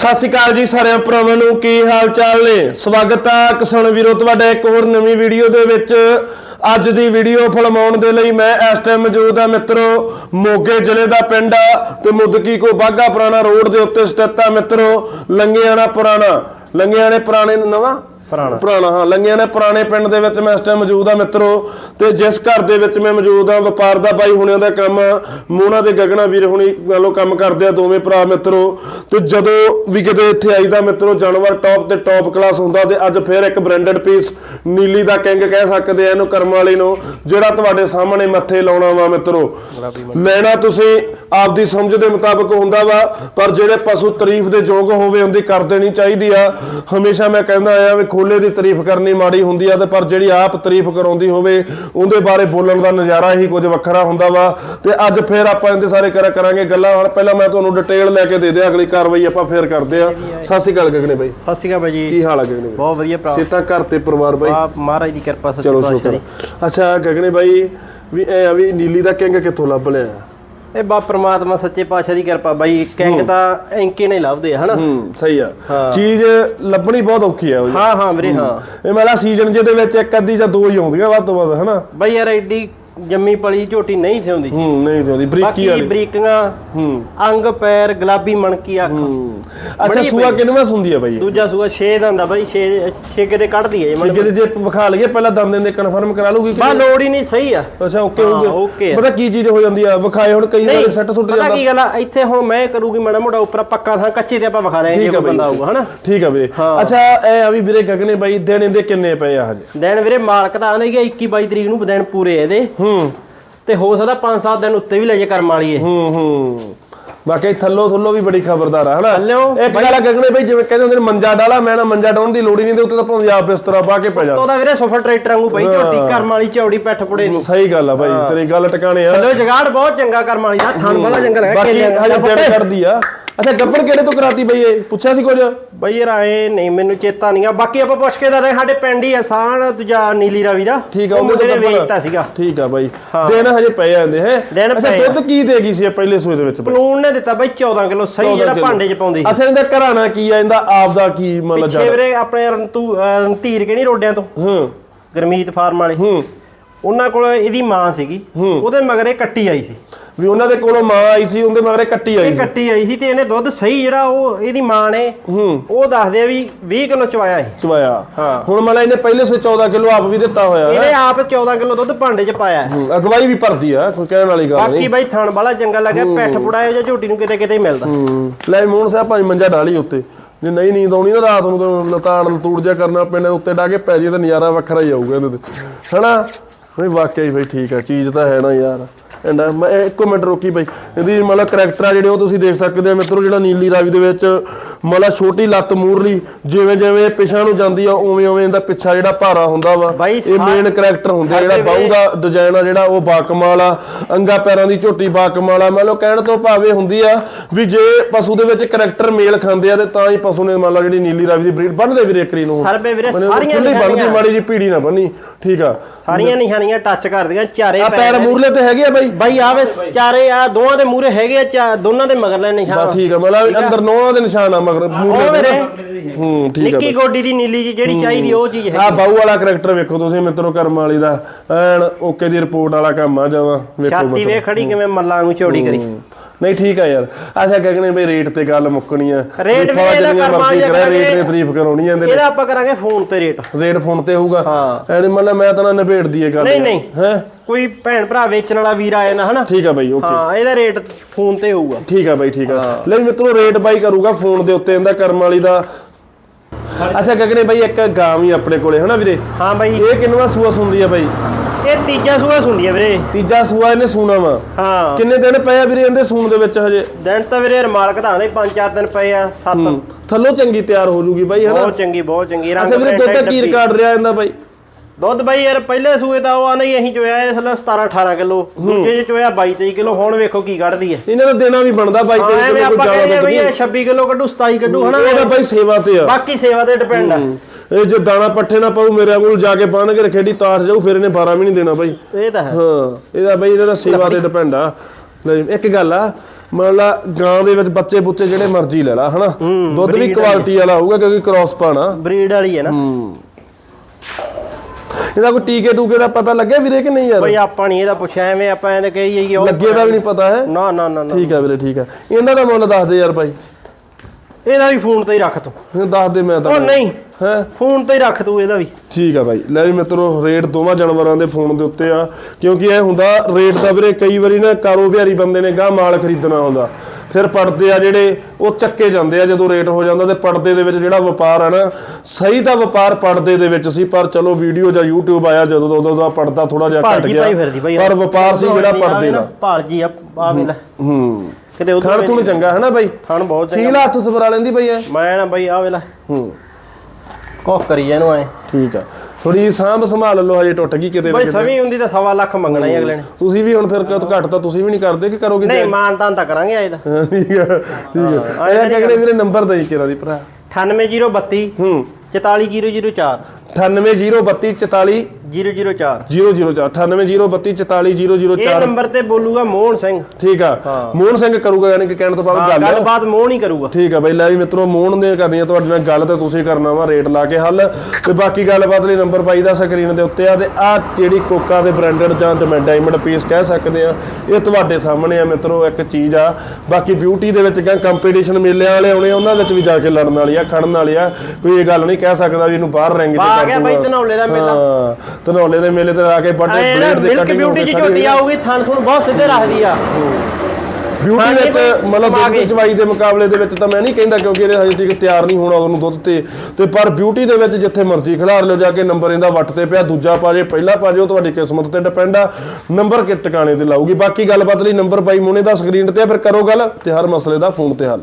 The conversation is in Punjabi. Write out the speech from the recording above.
ਸਤਿ ਸ਼੍ਰੀ ਅਕਾਲ ਜੀ ਸਾਰਿਆਂ ਭਰਾਵਾਂ ਨੂੰ, ਕੀ ਹਾਲ ਚਾਲ ਨੇ? ਸਵਾਗਤ ਆ ਕਿਸਾਨ ਵੀਰੋ, ਤੁਹਾਡਾ ਇੱਕ ਹੋਰ ਨਵੀਂ ਵੀਡੀਓ ਦੇ ਵਿੱਚ। ਅੱਜ ਦੀ ਵੀਡੀਓ ਫਿਲਮਾਉਣ ਦੇ ਲਈ ਮੈਂ ਇਸ ਟਾਈਮ ਮੌਜੂਦ ਹਾਂ ਮਿੱਤਰੋ, ਮੋਗੇ ਜ਼ਿਲ੍ਹੇ ਦਾ ਪਿੰਡ ਆ ਤੇ ਮੁੱਦਕੀ ਕੋ ਬਾਗਾ ਪੁਰਾਣਾ ਰੋਡ ਦੇ ਉੱਤੇ ਸਥਿਤ ਆ ਮਿੱਤਰੋ, ਲੰਗਿਆਣਾ ਪੁਰਾਣਾ। ਲੰਗਿਆਣੇ ਪੁਰਾਣੇ ਨੂੰ ਨਵਾਂ? ਪੁਰਾਣਾ। ਪੁਰਾਣਾ ਹਾਂ ਲੰਗਿਆਂ ਨੇ ਪੁਰਾਣੇ ਪਿੰਡ ਦੇ ਵਿੱਚ ਮੈਂ ਇਸ ਟਾਈਮ ਮੌਜੂਦ ਆ ਮਿੱਤਰੋ ਤੇ ਜਿਸ ਘਰ ਦੇ ਵਿੱਚ ਮੈਂ ਮੌਜੂਦ ਆ ਵਪਾਰ ਦਾ ਬਾਈ ਹੁਣਿਆਂ ਦਾ ਕੰਮ ਮੋਨਾ ਤੇ ਗਗਨਾ ਵੀਰ ਹੁਣੀ ਨਾਲੋਂ ਕੰਮ ਕਰਦੇ ਆ ਦੋਵੇਂ ਭਰਾ ਮਿੱਤਰੋ। ਤੇ ਜਦੋਂ ਵੀ ਕਿਤੇ ਇੱਥੇ ਆਈਦਾ ਮਿੱਤਰੋ ਜਾਨਵਰ ਟੌਪ ਤੇ ਟੌਪ ਕਲਾਸ ਹੁੰਦਾ ਤੇ ਅੱਜ ਫੇਰ ਇੱਕ ਬ੍ਰਾਂਡਡ ਪੀਸ ਨੀਲੀ ਦਾ ਕਿੰਗ ਕਹਿ ਸਕਦੇ ਆ ਇਹਨੂੰ ਕਰਮ ਵਾਲੀ ਨੂੰ ਜਿਹੜਾ ਤੁਹਾਡੇ ਸਾਹਮਣੇ ਮੱਥੇ ਲਾਉਣਾ ਵਾ ਮਿੱਤਰੋ। ਲੈਣਾ ਤੁਸੀਂ ਆਪਦੀ ਸਮਝ ਦੇ ਮੁਤਾਬਕ ਹੁੰਦਾ ਵਾ ਪਰ ਜਿਹੜੇ ਪਸ਼ੂ ਤਾਰੀਫ ਦੇ ਯੋਗ ਹੋਵੇ ਉਹਦੀ ਕਰ ਦੇਣੀ ਚਾਹੀਦੀ ਆ। ਹਮੇਸ਼ਾ ਮੈਂ ਕਹਿੰਦਾ ਆਇਆ ਵੀ ਖੋਲੇ ਦੀ ਤਾਰੀਫ ਕਰਨੀ ਮਾੜੀ ਹੁੰਦੀ ਆ ਤੇ ਪਰ ਜਿਹੜੀ ਆਪ ਤਾਰੀਫ ਕਰਾਉਂਦੀ ਹੋਵੇ ਉਹਦੇ ਬਾਰੇ ਬੋਲਣ ਦਾ ਨਜ਼ਾਰਾ ਹੀ ਕੁਝ ਵੱਖਰਾ ਹੁੰਦਾ ਵਾ। ਤੇ ਅੱਜ ਫੇਰ ਆਪਾਂ ਇਹਦੇ ਸਾਰੇ ਕਰਾ ਕਰਾਂਗੇ ਗੱਲਾਂ। ਹੁਣ ਪਹਿਲਾਂ ਮੈਂ ਤੁਹਾਨੂੰ ਡਿਟੇਲ ਲੈ ਕੇ ਦੇ ਦਿਆਂ ਅਗਲੀ ਕਾਰਵਾਈ ਆਪਾਂ ਫੇਰ ਕਰਦੇ ਆ ਸਤਿ ਸ਼੍ਰੀ ਅਕਾਲ ਗਗਨੇ ਬਾਈ। ਸਤਿ ਸ਼੍ਰੀ ਅਕਾਲ ਬਾਈ ਜੀ ਕੀ ਹਾਲ ਆ ਗਗਨੇ ਬਾਈ? ਬਹੁਤ ਵਧੀਆ ਭਰਾ। ਸੇਤਾ ਘਰ ਤੇ ਪਰਿਵਾਰ ਬਾਈ? ਆਪ ਮਹਾਰਾਜ ਦੀ ਕਿਰਪਾ ਪਾਤਸ਼ਾਹ ਸ਼ੁਕਰ। ਦੀ। ਅੱਛਾ ਗਗਨੇ ਬਾਈ ਵੀ ਐ ਵੀ ਨੀਲੀ ਦਾ ਕਿੰਗ ਕਿੱਥੋਂ ਲੱਭ ਲਿਆ? ਇਹ ਬਾ ਪ੍ਰਮਾਤਮਾ ਸੱਚੇ ਪਾਤਸ਼ਾਹ ਦੀ ਕਿਰਪਾ ਬਾਈ ਕਿੰਗ ਤਾਂ ਐਂਕੇ ਨਹੀਂ ਲੱਭਦੇ ਹਨਾ? ਹੂੰ ਸਹੀ ਆ। ਚੀਜ਼ ਲੱਭਣੀ ਬਹੁਤ ਔਖੀ ਆ ਉਹ ਹਾਂ ਹਾਂ ਵੀਰੇ ਹਾਂ। ਇਹ ਮੇਲਾ ਸੀਜ਼ਨ ਜਿਹਦੇ ਵਿੱਚ ਇੱਕ ਅੱਧੀ ਜਾਂ ਦੋ ਹੀ ਆਉਂਦੀਆਂ ਵੱਧ ਤੋਂ ਵੱਧ ਹਨਾ? ਬਾਈ ਯਾਰ ਐਡੀ ਜੰਮੀ ਪਲੀ ਝੋਟੀ ਨਹੀਂ ਥਿਉਂਦੀ ਹੂੰ ਨਹੀਂ ਤੇ ਉਹਦੀ ਬਰੀਕੀ ਬਾਕੀ ਵਾਲੀ। ਬਰੀਕੀਆਂ ਹੂੰ। ਅੰਗ ਪੈਰ ਗੁਲਾਬੀ ਮਣਕੀ ਅੱਖ। ਹੂੰ। ਅੱਛਾ ਸੂਆ ਕਿੰਨਵਾਂ ਸੁੰਦੀ ਆ ਬਾਈ? ਇਹ? ਦੂਜਾ ਸੂਆ 6 ਦਾ ਹੁੰਦਾ ਬਾਈ 6 6 ਕਿਤੇ ਕੱਢਦੀ ਹੈ ਜੇ ਜੇ ਜੇ ਵਿਖਾ ਲਈਏ ਪਹਿਲਾਂ ਦੰਦ ਦੇ ਕਨਫਰਮ ਕਰਾ ਲੂਗੀ ਬਾ ਲੋੜ ਹੀ ਨਹੀਂ ਸਹੀ ਆ। ਅੱਛਾ ਓਕੇ ਹਾਂ, ਹੋ okay ਗਿਆ ਆ। ਪਤਾ ਕੀ ਚੀਜ਼ ਹੋ ਜਾਂਦੀ ਆ ਵਿਖਾਏ ਹੁਣ ਕਈ ਵਾਰ ਸੈੱਟ ਸੁੱਟ ਪਤਾ ਜਾਂਦਾ। ਕੀ ਗੱਲ ਆ ਇੱਥੇ ਹੁਣ ਮੈਂ ਕਰੂਗੀ ਮਾੜਾ ਮੋਟਾ ਉੱਪਰ ਪੱਕਾ ਥਾਂ ਕੱਚੇ ਤੇ ਆਪਾਂ ਵਿਖਾ ਰਹੇ ਜੇ ਠੀਕ ਆ ਕੋਈ ਬੰਦਾ ਆਊਗਾ ਹਨਾ? ਠੀਕ ਆ ਵੀਰੇ। ਹਾਂ। ਅੱਛਾ ਇਹ ਆ ਵੀ ਵੀਰੇ ਗਗਨੇ ਬਾਈ ਦਿਨ ਇਹਦੇ ਕਿੰਨੇ ਪਏ ਆ ਹਜੇ? ਦਿਨ ਵੀਰੇ ਮਾਲਕ ਦਾ ਆਂਦੇ ਕਿ 21 22 ਤਰੀਕ ਨੂੰ ਦਿਨ ਪੂਰੇ ਆ ਇਹਦੇ। ਹੂੰ। ਤੇ ਹੋ ਸਕਦਾ 5-7 ਦਿਨ ਉੱਤੇ ਵੀ ਲੈ ਜੇ ਕਰਮ ਵਾਲੀ ਇਹ ਹੂੰ ਹੂੰ। ਬਾਕੀ ਥੱਲੋ ਥੱਲੋ ਵੀ ਬੜੀ ਖਬਰਦਾਰ ਆ ਹਨਾ? ਥੱਲਿਓਂ ਇੱਕ ਗੱਲ ਆ ਗਗਨੇ ਬਾਈ ਜਿਵੇਂ ਕਹਿੰਦੇ ਹੁੰਦੇ ਨੇ ਮੰਜਾ ਡਾਲਾ ਮੈਂ ਨਾ ਮੰਜਾ ਡਾਉਣ ਦੀ ਲੋੜ ਹੀ ਨਹੀਂ ਤੇ ਉੱਤੇ ਤਾਂ ਆਪ ਬਿਸਤਰਾ ਪਾ ਕੇ ਪੈ ਜਾ। ਉਹਦਾ ਵੀਰੇ ਸੁਫਰ ਟਰੈਕਟਰ ਵਾਂਗੂ ਪਈ ਝੋਟੀ ਕਰਮ ਵਾਲੀ ਚੌੜੀ ਪੈਠ ਪੁੜੇ ਦੀ। ਸਹੀ ਗੱਲ ਆ ਬਾਈ ਤੇਰੀ ਗੱਲ ਟਿਕਾਣੇ ਆ। ਥੱਲੇ ਜਗਾੜ ਬਹੁਤ ਚੰਗਾ ਕਰਮ ਵਾਲੀ ਦਾ ਥਣ ਵਾਲਾ ਜੰਗਲ ਹੈ ਬਾਕੀ ਹਜੇ ਦਿਨ ਕੱਢਦੀ ਆ। ਅੱਛਾ ਗੱਬਰ ਕਿਹੜੇ ਤੋਂ ਕਰਾਤੀ ਬਈ ਇਹ? ਪੁੱਛਿਆ ਸੀ ਕੁਝ? ਬਈ ਯਾਰ ਆਏ ਨਹੀਂ ਮੈਨੂੰ ਚੇਤਾ ਨਹੀਂ ਆ। ਬਾਕੀ ਆਪਾਂ ਪੁੱਛ ਕੇ ਦੱਸਦੇ ਸਾਡੇ ਪਿੰਡ ਹੀ ਆਸਾਨ ਦੂਜਾ ਨੀਲੀ ਰਾਵੀ ਦਾ। ਠੀਕ ਆ ਉਹ ਉਹਦੇ ਤੋਂ ਵੇਚਤਾ ਸੀਗਾ। ਠੀਕ ਆ ਬਾਈ। ਹਾਂ। ਦਿਨ ਹਜੇ ਪਏ ਜਾਂਦੇ ਹੈ? ਦਿਨ ਅੱਛਾ ਪਏ ਆ। ਦੁੱਧ ਕੀ ਦੇਗੀ ਸੀ ਇਹ ਪਹਿਲੇ ਸੂਏ ਦੇ ਵਿੱਚ ਬਾਈ? ਪਲੂਣ ਨੇ ਦਿੱਤਾ ਬਈ 14 ਕਿਲੋ। ਸਹੀ 14 ਜਿਹੜਾ ਕਿੱਲੋ। ਭਾਂਡੇ 'ਚ ਪਾਉਂਦੀ ਸੀ। ਅੱਛਾ ਇਹਦਾ ਘਰਾਣਾ ਕੀ ਆ? ਇਹਦਾ ਆਪ ਦਾ ਕੀ ਮਤਲਬ ਪਿੱਛੇ ਜੜ ਵੀਰੇ ਆਪਣੇ ਰਣਤੂ ਰਣਧੀਰ ਕਿਹੜੀ ਰੋਡਿਆਂ ਤੋਂ? ਹੂੰ। ਗਰਮੀਤ ਫਾਰਮ ਵਾਲੇ। ਹੂੰ। ਉਹਨਾਂ ਕੋਲ ਇਹਦੀ ਮਾਂ ਸੀਗੀ। ਉਹਦੇ ਮਗਰ ਇਹ ਕੱਟੀ ਆਈ ਸੀ। ਵੀ ਉਹਨਾਂ ਦੇ ਕੋਲੋਂ ਮਾਂ ਆਈ ਸੀ ਉਹਦੇ ਮਗਰੇ ਕੱਟੀ ਆਈ ਇਹ ਸੀ। ਕੱਟੀ ਆਈ ਸੀ ਤੇ ਇਹਨੇ ਦੁੱਧ ਸਹੀ ਜਿਹੜਾ ਉਹ ਇਹਦੀ ਮਾਂ ਨੇ ਹੂੰ। ਉਹ ਦੱਸਦੇ ਆ ਵੀ 20 ਕਿਲੋ ਚਵਾਇਆ ਸੀ। ਚਵਾਇਆ। ਹਾਂ। ਹੁਣ ਮਤਲਬ ਇਹਨੇ ਪਹਿਲੇ ਸੂਏ 14 ਕਿਲੋ ਆਪ ਵੀ ਦਿੱਤਾ ਹੋਇਆ ਹੈ। ਇਹਨੇ ਆਪ 14 ਕਿਲੋ ਦੁੱਧ ਭਾਂਡੇ 'ਚ ਪਾਇਆ ਹੈ। ਹੂੰ, ਅਗਵਾਈ ਵੀ ਭਰਦੀ ਆ ਕੋਈ ਕਹਿਣ ਵਾਲੀ ਗੱਲ ਬਾਕੀ ਨਹੀਂ। ਬਾਈ ਥਣ ਵਾਲਾ ਚੰਗਾ ਲੱਗਿਆ ਪੈਠ ਪੁੜਾਇਆ ਜਾਂ ਝੋਟੀ ਨੂੰ ਕਿਤੇ ਕਿਤੇ ਹੀ ਮਿਲਦਾ। ਹੂੰ। ਲੈ ਮੂਹਣ ਸਾਹਿਬ ਭਾਵੇਂ ਮੰਜਾ ਢਾਲੀ ਉੱਤੇ। ਜੇ ਨਹੀਂ ਨੀਂਦ ਆਉਣੀ ਨਾ ਰਾਤ ਨੂੰ ਤਾਂ ਲਤਾੜ ਲਤੂੜ ਜਿਹਾ ਕਰਨਾ ਪੈਣਾ ਉੱਤੇ ਡਾ ਕੇ ਪੈ ਜੇ ਤਾਂ ਨਜ਼ਾਰਾ ਵੱਖਰਾ ਹੀ ਆਊਗਾ ਇਹਦੇ ਤੇ। ਹਨਾ? ਨਹੀਂ ਵਾਕਿਆ ਹੀ ਬਈ ਠੀਕ ਆ ਚੀਜ਼ ਤਾਂ ਹੈ ਨਾ ਯਾਰ। ਐਂਡ ਮੈਂ ਇਹ ਇੱਕੋ ਮਿੰਟ ਰੋਕੀ ਬਈ। ਇਹਦੀ ਮਤਲਬ ਕਰੈਕਟਰ ਆ ਜਿਹੜੇ ਉਹ ਤੁਸੀਂ ਦੇਖ ਸਕਦੇ ਆ ਮਿੱਤਰੋ ਜਿਹੜਾ ਨੀਲੀ ਰਾਵੀ ਦੇ ਵਿੱਚ ਮਤਲਬ ਛੋਟੀ ਲੱਤ ਮੂਰਲੀ ਜਿਵੇਂ ਜਿਵੇਂ ਪਿਛਾਂ ਨੂੰ ਜਾਂਦੀ ਆ ਉਵੇਂ ਉਵੇਂ ਇਹਦਾ ਪਿੱਛਾ ਜਿਹੜਾ ਭਾਰਾ ਹੁੰਦਾ ਵਾ। ਇਹ ਮੇਨ ਕਰੈਕਟਰ ਹੁੰਦਾ ਜਿਹੜਾ ਬਾਹੂ ਦਾ ਡਿਜ਼ਾਈਨ ਆ ਜਿਹੜਾ ਉਹ ਬਾਕਮਾਲ ਆ ਅੰਗਾ ਪੈਰਾਂ ਦੀ ਝੋਟੀ ਬਾਕਮਾਲ ਆ। ਮੰਨ ਲਓ ਕਹਿਣ ਤੋਂ ਭਾਵੇਂ ਹੁੰਦੀ ਆ ਵੀ ਜੇ ਪਸ਼ੂ ਦੇ ਵਿੱਚ ਕਰੈਕਟਰ ਮੇਲ ਖਾਂਦੇ ਆ ਤੇ ਤਾਂ ਹੀ ਪਸ਼ੂ ਨੇ ਮੰਨ ਲਓ ਜਿਹੜੀ ਨੀਲੀ ਰਾਵੀ ਦੀ ਬਰੀਡ ਬੰਨਦੇ ਵੀਰੇ ਇੱਕਰੀ ਨੂੰ। ਸਰਬੇ ਵੀਰੇ ਸਾਰੀਆਂ ਨਿਸ਼ਾਨੀਆਂ। ਮਾੜੀ ਜੀ ਪੀੜੀ ਨਾ ਬੰਨੀ ਠੀਕ ਆ। ਸਾਰੀਆਂ ਨਿਸ਼ਾਨੀਆਂ ਟੱਚ ਕਰਦੀਆਂ ਚਾਰੇ ਪੈਰ ਮੂਰਲੇ ਤੇ ਹੈਗੇ ਆ ਬਾਈ। ਬਾਈ ਆਵੇ ਚਾਰੇ ਆ ਦੋਵਾਂ ਦੇ ਮੂਰੇ ਹੈਗੇ ਆ ਦੋਨਾਂ ਦੇ ਮਗਰਲੇ ਨਿਸ਼ਾਨ ਠੀਕ ਆ ਮਤਲਬ ਅੰਦਰ ਨੌਹਾਂ ਦੇ ਨਿਸ਼ਾਨ ਆ ਮਗਰ ਉਹ ਹੂੰ ਠੀਕ ਆ ਨਿੱਕੀ ਗੋਡੀ ਦੀ ਨੀਲੀ ਜੀ ਜਿਹੜੀ ਚਾਹੀਦੀ ਉਹ ਚੀਜ਼ ਹੈ ਆ। ਬਾਹੂ ਵਾਲਾ ਕਰੈਕਟਰ ਵੇਖੋ ਤੁਸੀਂ ਮਿੱਤਰੋ ਕਰਮ ਵਾਲੀ ਦਾ। ਐਨ ਓਕੇ ਦੀ ਰਿਪੋਰਟ ਵਾਲਾ ਕੰਮ ਆ ਜਾਵਾ। ਵੇਖੋ ਛਾਤੀ ਵੇ ਖੜੀ ਕਿਵੇਂ ਮੱਲਾਂ ਨੂੰ ਚੌੜੀ ਕਰੀ। ਨਹੀਂ ਠੀਕ ਆ ਯਾਰ। ਅੱਛਾ ਗਗਨੇ ਬਈ ਰੇਟ ਤੇ ਗੱਲ ਮੁੱਕਣੀ ਆ। ਰੇਟ ਵੀ ਇਹਦਾ ਕਰਮਾ ਕਰੇ, ਰੇਟ। ਨੇ ਤਾਰੀਫ ਕਰਾਉਣੀ ਆ ਇਹਦੇ ਇਹਦਾ ਆਪਾਂ ਕਰਾਂਗੇ ਫੋਨ ਤੇ ਰੇਟ ਰੇਟ ਫੋਨ ਤੇ ਹੋਊਗਾ। ਹਾਂ। ਐਨੀ ਮਤਲਬ ਮੈਂ ਤਾਂ ਨਾ ਨਿਬੇੜਦੀ ਇਹ ਗੱਲ ਨਹੀਂ, ਨਹੀਂ। ਹੈ? ਕੋਈ ਭੈਣ ਭਰਾ ਵੇਚਣ ਵਾਲਾ ਵੀਰ ਆਏ ਨਾ ਹਨਾ? ਠੀਕ ਆ ਬਾਈ ਓਕੇ ਹਾਂ ਇਹਦਾ ਰੇਟ ਫੋਨ ਤੇ ਹੋਊਗਾ। ਠੀਕ ਆ ਬਾਈ ਠੀਕ ਆ। ਲੈ ਮਿੱਤਰੋ ਰੇਟ ਬਾਈ ਕਰੂਗਾ ਫੋਨ ਦੇ ਉੱਤੇ ਇਹਦਾ ਕਰਮ ਵਾਲੀ ਦਾ। ਅੱਛਾ ਗਗਨੇ ਬਾਈ ਇੱਕ ਗਾਂ ਵੀ ਆਪਣੇ ਕੋਲੇ ਹਨਾ ਵੀਰੇ? ਹਾਂ ਬਾਈ। ਇਹ ਕਿੰਨਵਾ ਸੂਆ ਸੁੰਦੀ ਆ ਬਾਈ? ਇਹ ਤੀਜਾ ਸੂਆ ਸੁਣਦੀ ਆ ਵੀਰੇ। ਤੀਜਾ ਸੂਆ ਇਹਨੇ ਸੂਣਾ ਵਾ। ਹਾਂ। ਕਿੰਨੇ ਦਿਨ ਪਏ ਆ ਵੀਰੇ ਇਹਦੇ ਸੂਣ ਦੇ ਵਿੱਚ ਹਜੇ? ਦਿਨ ਤਾਂ ਵੀਰੇ ਮਾਲਕ ਦਾ ਆਂਦੇ ਪੰਜ ਚਾਰ ਦਿਨ ਪਏ ਆ ਸੱਤ। ਥੱਲੋਂ ਚੰਗੀ ਤਿਆਰ ਹੋ ਜੂਗੀ ਬਾਈ ਹਨਾ? ਬਹੁਤ ਚੰਗੀ ਬਹੁਤ ਚੰਗੀ। ਰੰਗ ਅੱਛਾ ਵੀਰੇ ਦੁੱਧ ਕੀ ਰਿਕਾਰਡ ਰਿਹਾ ਇਹਦਾ ਬਾਈ? ਦੁੱਧ ਬਾਈ ਯਾਰ ਪਹਿਲੇ ਸੂਏ ਦਾ ਉਹ ਆ ਨਹੀਂ ਅਸੀਂ ਚੋਇਆ ਇਸ ਲਈ 17 18 ਕਿਲੋ ਦੂਜੇ ਚ ਚੋਇਆ 22 23 ਕਿਲੋ ਹੁਣ ਵੇਖੋ ਕੀ ਕੱਢਦੀ ਹੈ ਇਹਨਾਂ ਦਾ ਦੇਣਾ ਵੀ ਬਣਦਾ ਬਾਈ ਹਾਂ ਤੇ ਐਵੇਂ ਕੋਈ ਆਪਾਂ ਜ਼ਿਆਦਾ ਕਹਿੰਦੇ ਦੁੱਧ ਨਹੀਂ। ਇਹ 26 ਕਿਲੋ ਕੱਢੂ 27 ਕੱਢੂ ਹਨਾ? ਉਹਦਾ ਬਾਈ ਸੇਵਾ ਤੇ ਆ। ਬਾਕੀ ਸੇਵਾ ਤੇ ਡਿਪੈਂਡ ਆ। ਇਹ ਜੇ ਦਾਣਾ ਪੱਠੇ ਨਾ ਪਾਉ ਮੇਰੇ ਕੋਲ ਜਾ ਕੇ ਬੰਨ ਕੇ ਰਖੇੜੀ ਤਾਰ ਜਾਊ ਫਿਰ ਇਹਨੇ 12 ਵੀ ਨਹੀਂ ਦੇਣਾ ਬਾਈ। ਇਹ ਤਾਂ ਹੈ। ਹਾਂ ਇਹਦਾ ਬਾਈ ਇਹਦਾ ਸੇਵਾ ਤੇ ਡਿਪੈਂਡ ਆ। ਜੀ, ਇੱਕ ਗੱਲ ਆ ਮੰਨ ਲਾ ਗਾਂ ਦੇ ਵਿੱਚ ਬੱਚੇ ਬੁੱਚੇ ਜਿਹੜੇ ਮਰਜ਼ੀ ਲੈ ਲਾ ਹਨਾ? ਦੁੱਧ ਵੀ ਕੁਆਲਿਟੀ ਵਾਲਾ ਹੋਊਗਾ ਕਿਉਂਕਿ ਕ੍ਰਾਸ ਪਾਣਾ। ਬਰੀਡ ਵਾਲੀ ਹੈ ਨਾ। ਹੂੰ। ਇਹਦਾ ਕੋਈ ਟੀਕੇ ਟੂਕੇ ਦਾ ਪਤਾ ਲੱਗਿਆ ਵੀਰੇ ਕਿ ਨਹੀਂ ਯਾਰ? ਬਈ ਆਪਾਂ ਨਹੀਂ ਇਹਦਾ ਪੁੱਛਿਆ ਐਵੇਂ ਆਪਾਂ ਐਂ ਤਾਂ ਕਹੀ ਜਾਈਏ ਉਹ ਲੱਗੇ ਦਾ ਵੀ ਨਹੀਂ ਪਤਾ ਹੈ? ਨਾ ਨਾ ਨਾ ਨਾ। ਠੀਕ ਆ ਵੀਰੇ ਠੀਕ ਆ। ਇਹਨਾਂ ਦਾ ਮੁੱਲ ਦੱਸ ਦੇ ਯਾਰ ਭਾਈ। ਇਹਦਾ ਵੀ ਫੋਨ ਤੇ ਹੀ ਰੱਖ ਤੂੰ। ਇਹ ਦੱਸ ਦੇ ਮੈਂ ਤਾਂ। ਉਹ ਨਹੀਂ ਹੈ? ਫੋਨ ਤੇ ਹੀ ਰੱਖ ਤੂੰ ਇਹਦਾ ਵੀ। ਠੀਕ ਆ ਬਾਈ ਲੈ ਵੀ ਮਿੱਤਰੋ ਰੇਟ ਦੋਵਾਂ ਜਾਨਵਰਾਂ ਦੇ ਫੋਨ ਦੇ ਉੱਤੇ ਆ। ਕਿਉਂਕਿ ਇਹ ਹੁੰਦਾ ਰੇਟ ਦਾ ਵੀਰੇ ਕਈ ਵਾਰੀ ਨਾ ਕਾਰੋਬਾਰੀ ਬੰਦੇ ਨੇ ਗਾਹ ਮਾਲ ਖਰੀਦਣਾ ਹੁੰਦਾ ਫਿਰ ਪੜਦੇ ਆ ਜਿਹੜੇ ਉਹ ਚੱਕੇ ਜਾਂਦੇ ਆ ਜਦੋਂ ਰੇਟ ਹੋ ਜਾਂਦਾ ਤੇ ਪੜਦੇ ਦੇ ਵਿੱਚ ਜਿਹੜਾ ਵਪਾਰ ਆ ਨਾ ਸਹੀ ਤਾਂ ਵਪਾਰ ਪੜਦੇ ਦੇ ਵਿੱਚ ਸੀ ਪਰ ਚਲੋ ਵੀਡੀਓ ਜਾਂ YouTube ਆਇਆ ਜਦੋਂ ਉਦੋਂ ਦਾ ਪੜਦਾ ਥੋੜਾ ਜਿਹਾ ਘਟ ਗਿਆ ਪਰ ਵਪਾਰ ਸੀ ਜਿਹੜਾ ਪੜਦੇ ਦਾ। ਭਾਲਜੀ ਆ ਆ ਵੀ ਲੈ। ਹੂੰ ਕਿਤੇ ਉਧਰ ਥਣ ਥੁਣ ਚੰਗਾ ਹੈ ਨਾ ਬਾਈ? ਥਣ ਬਹੁਤ ਚੰਗਾ। ਸੀਲ ਹੱਥ ਸਵਰਾ ਲੈਂਦੀ ਬਈ ਐ। ਮੈਂ ਨਾ ਬਈ ਆ ਵੇ ਲੈ। ਹੂੰ। ਕੋਹ ਕਰੀ ਜਾ ਇਹਨੂੰ ਐ। ਠੀਕ ਆ। ਥੋੜੀ ਸਾਂਭ ਸੰਭਾਲ ਲਓ ਹਜੇ ਟੁੱਟ ਗਈ ਕਿਤੇ ਨਾ ਬਈ ਕਿਤੇ। ਸਵੀ ਹੁੰਦੀ ਤਾਂ ਸਵਾ ਲੱਖ ਮੰਗਣਾ ਹੀ ਅਗਲੇ ਨੇ। ਤੁਸੀਂ ਵੀ ਹੁਣ ਫਿਰ ਘੱਟ ਤਾਂ ਤੁਸੀਂ ਵੀ ਨਹੀਂ ਕਰਦੇ ਕਿ ਕਰੋਗੇ ਨਹੀਂ ਮਾਨ ਤਾਂ ਤਾਂ ਕਰਾਂਗੇ ਆਏ ਦਾ। ਹਾਂ, ਠੀਕ ਆ ਠੀਕ ਇਹ ਕਹਿੰਦੇ ਵੀਰੇ ਨੰਬਰ ਦੇਈ ਕਿਰਾ ਦੀ ਭਰਾ। 98032 ਹੂੰ। 44004 98032 44 004 004 98032 44 ਇਹ 004 ਨੰਬਰ ਤੇ ਬੋਲੂਗਾ ਮੋਹਨ ਸਿੰਘ। ਠੀਕ ਆ ਮੋਹਨ ਸਿੰਘ ਕਰੂਗਾ ਯਾਨੀ ਕਿ ਕਹਿਣ ਤੋਂ ਬਾਅਦ ਗੱਲ। ਗੱਲਬਾਤ ਮੋਹਨ ਹੀ ਕਰੂਗਾ। ਠੀਕ ਆ ਬਈ ਲੈ ਵੀ ਮਿੱਤਰੋ ਮੋਹਨ ਨੇ ਕਰਨੀ ਆ ਤੁਹਾਡੇ ਨਾਲ ਗੱਲ ਤੇ ਤੁਸੀਂ ਕਰਨਾ ਵਾ ਰੇਟ ਲਾ ਕੇ ਹੱਲ। ਤੇ ਬਾਕੀ ਗੱਲਬਾਤ ਲਈ ਨੰਬਰ ਪਾਈ ਦਾ ਸਕਰੀਨ ਦੇ ਉੱਤੇ ਆ ਤੇ ਆ ਜਿਹੜੀ ਕੋਕਾ ਦੇ ਬ੍ਰਾਂਡਡ ਜਾਂ ਡਾਇਮੰਡ ਪੀਸ ਕਹਿ ਸਕਦੇ ਆ ਇਹ ਤੁਹਾਡੇ ਸਾਹਮਣੇ ਆ ਮਿੱਤਰੋ ਇੱਕ ਚੀਜ਼ ਆ। ਬਾਕੀ ਬਿਊਟੀ ਦੇ ਵਿੱਚ ਜਾਂ ਕੰਪੀਟੀਸ਼ਨ ਮੇਲਿਆਂ ਵਾਲੇ ਆਉਣੇ ਆ, ਉਹਨਾਂ ਵਿੱਚ ਵੀ ਜਾ ਕੇ ਲੜਨ ਵਾਲੀ ਆ ਖੜਨ ਵਾਲੀ ਆ। ਕੋਈ ਇਹ ਗੱਲ ਨਹੀਂ ਕਹਿ ਸਕਦਾ ਵੀ ਇਹਨੂੰ ਬਾਹਰ ਰੈਂਕ ਤੇ ਆ ਕਰ ਗਿਆ ਬਈ ਦੂੰਗਾ। ਧਨੌਲੇ ਦਾ ਮੇਲਾ। ਧਨੌਲੇ ਦੇ ਮੇਲੇ ਤੇ ਆ ਕੇ ਨਾ ਬਲੇਡ ਦੇ cutting ਬਿਊਟੀ ਕੇ ਝੋਟੀ ਆਊਗੀ ਥਣ ਥਣ ਬਹੁਤ ਸਿੱਧੇ ਰੱਖਦੀ ਆ। ਬਿਊਟੀ ਵਿੱਚ ਬਈ, ਮਤਲਬ ਦੁੱਧ। ਚਵਾਈ ਦੇ ਮੁਕਾਬਲੇ ਦੇ ਵਿੱਚ ਤਾਂ ਮੈਂ ਨਹੀਂ ਕਹਿੰਦਾ ਕਿਉਂਕਿ ਇਹ ਹਜੇ ਤੱਕ ਤਿਆਰ ਨਹੀਂ ਹੋਣਾ ਉਹਨੂੰ ਦੁੱਧ ਤੇ। ਤੇ ਪਰ ਬਿਊਟੀ ਦੇ ਵਿੱਚ ਜਿੱਥੇ ਮਰਜ਼ੀ ਖਿਲਾਰ ਲਿਓ ਜਾ ਕੇ ਨੰਬਰ ਇਹਦਾ ਵੱਟ ਤੇ ਪਿਆ ਦੂਜਾ ਪਾ ਜੇ ਪਹਿਲਾ ਪਾ ਜੇ ਉਹ ਤੁਹਾਡੀ ਕਿਸਮਤ ਤੇ ਡਿਪੈਂਡ ਆ। ਨੰਬਰ ਕਿ ਟਿਕਾਣੇ ਤੇ ਲਾਊਗੀ। ਬਾਕੀ ਗੱਲਬਾਤ ਲਈ ਨੰਬਰ ਪਾਈ ਮੋਨੇ ਦਾ ਸਕਰੀਨ ਤੇ ਆ, ਫਿਰ ਕਰੋ ਗੱਲ ਤੇ ਹਰ ਮਸਲੇ ਦਾ ਫੋਨ ਤੇ ਹੱਲ।